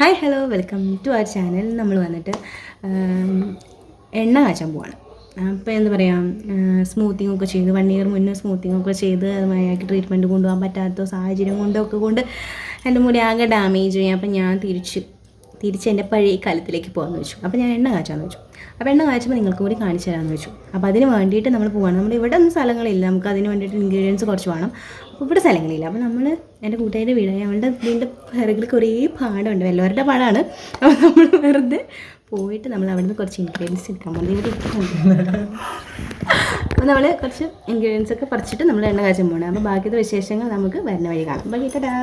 Hi hello welcome to our channel നമ്മൾ വന്നിട്ട് എണ്ണ കാച്ചാൻ പോവാണ്. അപ്പോൾ എന്താ പറയുക സ്മൂത്തിങ് ഒക്കെ ചെയ്ത് വൺ ഇയർ മുന്നേ സ്മൂത്തിങ് ഒക്കെ ചെയ്ത് മര്യാദയ്ക്ക് ട്രീറ്റ്മെന്റ് കൊണ്ടുപോകാൻ പറ്റാത്ത സാഹചര്യം കൊണ്ടൊക്കെ കൊണ്ട് എന്റെ മുടി ആകെ ഡാമേജ് ചെയ്യും അപ്പം ഞാൻ തിരിച്ച് തിരിച്ച് എന്റെ പഴയ കാലത്തിലേക്ക് പോകാമെന്ന് വെച്ചു. അപ്പോൾ ഞാൻ എണ്ണ കാച്ചാന്ന് വെച്ചു. അപ്പോൾ എണ്ണ കാച്ചുമ്പോൾ നിങ്ങൾക്കും കൂടി കാണിച്ചു തരാമെന്ന് വെച്ചു. അപ്പോൾ അതിന് വേണ്ടിയിട്ട് നമ്മൾ പോവാണ്. നമ്മുടെ ഇവിടെ ഒന്നും സ്ഥലങ്ങളില്ല. നമുക്ക് അതിന് വേണ്ടിയിട്ട് ഇൻഗ്രീഡിയൻസ് കുറച്ച് വേണം. അപ്പോൾ ഇവിടെ സ്ഥലങ്ങളില്ല. അപ്പോൾ നമ്മൾ എന്റെ കൂട്ടുകാരുടെ വീട് അവളുടെ വീടിന്റെ പിറകിൽ കുറേ പാടമുണ്ട് വല്ലവരുടെ പാടാണ്. അപ്പോൾ നമ്മൾ വെറുതെ പോയിട്ട് നമ്മൾ അവിടുന്ന് കുറച്ച് ഇൻഗ്രീഡിയൻസ് എടുക്കാൻ പോകുന്നത് ഇവിടെ. അപ്പോൾ നമ്മൾ കുറച്ച് ഇൻഗ്രീഡിയൻസ് ഒക്കെ പറിച്ചിട്ട് നമ്മൾ എണ്ണ കാച്ചാൻ പോകണം അപ്പോൾ ബാക്കിയത്തെ വിശേഷങ്ങൾ നമുക്ക് വരുന്ന വഴി കാണാം. ബാക്കി കടാ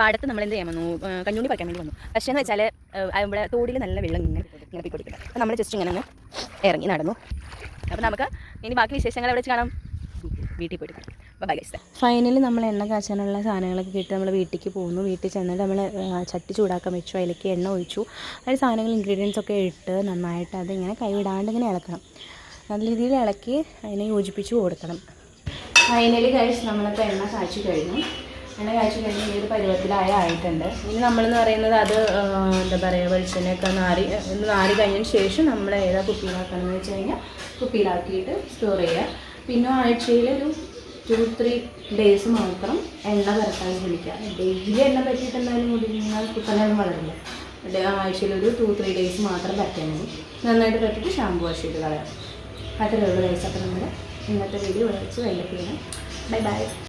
പാടത്ത് നമ്മൾ എന്ത് ചെയ്യാൻ വന്നു? ഏഹ് കഞ്ഞൂണി പറിക്കാൻ വേണ്ടി വന്നു. പക്ഷേ എന്ന് വെച്ചാൽ നമ്മുടെ തോടിൽ നല്ല വെള്ളം ഇങ്ങനെ ഇങ്ങനെ പോയിക്കൊടുക്കുന്നത് അപ്പം നമ്മൾ ജസ്റ്റ് ഇങ്ങനെ ഒന്ന് ഇറങ്ങി നടന്നു. അപ്പോൾ നമുക്ക് ഇനി ബാക്കി വിശേഷങ്ങൾ എവിടെ വെച്ച് കാണാം? വീട്ടിൽ പോയിട്ട് കാണാം. ഫൈനലി നമ്മൾ എണ്ണ കാച്ചാനുള്ള സാധനങ്ങളൊക്കെ കിട്ടി. നമ്മൾ വീട്ടിലേക്ക് പോകുന്നു വീട്ടിൽ ചെന്നിട്ട് നമ്മൾ ചട്ടി ചൂടാക്കാൻ വെച്ചു. അതിലേക്ക് എണ്ണ ഒഴിച്ചു. അതിൽ സാധനങ്ങൾ ഇൻഗ്രീഡിയൻസ് ഒക്കെ ഇട്ട് നന്നായിട്ട് അതിങ്ങനെ കൈവിടാണ്ട് ഇങ്ങനെ ഇളക്കണം. നല്ല രീതിയിൽ ഇളക്കി അതിനെ യോജിപ്പിച്ച് കൊടുക്കണം. ഫൈനലി കഴിച്ച് നമ്മളിപ്പോൾ എണ്ണ കാച്ചു കഴിഞ്ഞു. എണ്ണ കാച്ചി കഴിഞ്ഞ് ഈ ഒരു പരുവത്തിലായ ആയിട്ടുണ്ട്. ഇനി നമ്മളെന്ന് പറയുന്നത് അത് എന്താ പറയുക വെളിച്ചെണ്ണയൊക്കെ നാരി ഒന്ന് നാരി കഴിഞ്ഞതിന് ശേഷം നമ്മൾ ഏതാ കുപ്പിയിലാക്കണമെന്ന് വെച്ച് കഴിഞ്ഞാൽ കുപ്പിയിലാക്കിയിട്ട് സ്റ്റോർ ചെയ്യുക. പിന്നെ ആഴ്ചയിൽ ഒരു ടു ത്രീ ഡേയ്സ് മാത്രം എണ്ണ പരത്താൻ ശ്രമിക്കുക. ഡെയിലി എണ്ണ പറ്റിയിട്ട് എന്തായാലും മുടി നിങ്ങൾ കുത്തനെയൊന്നും വളരില്ല ആഴ്ചയിൽ ഒരു ടു ത്രീ ഡേയ്സ് മാത്രം പറ്റാൻ മതി. നന്നായിട്ട് പറ്റിയിട്ട് ഷാമ്പു വാഷ് ചെയ്ത് കളയാം. അത്രയുള്ള ഡേയ്സ് അപ്പോൾ നമ്മൾ ഇന്നത്തെ വീഡിയോ വിളിച്ച് വെള്ളത്തിൽ ബൈ ബൈ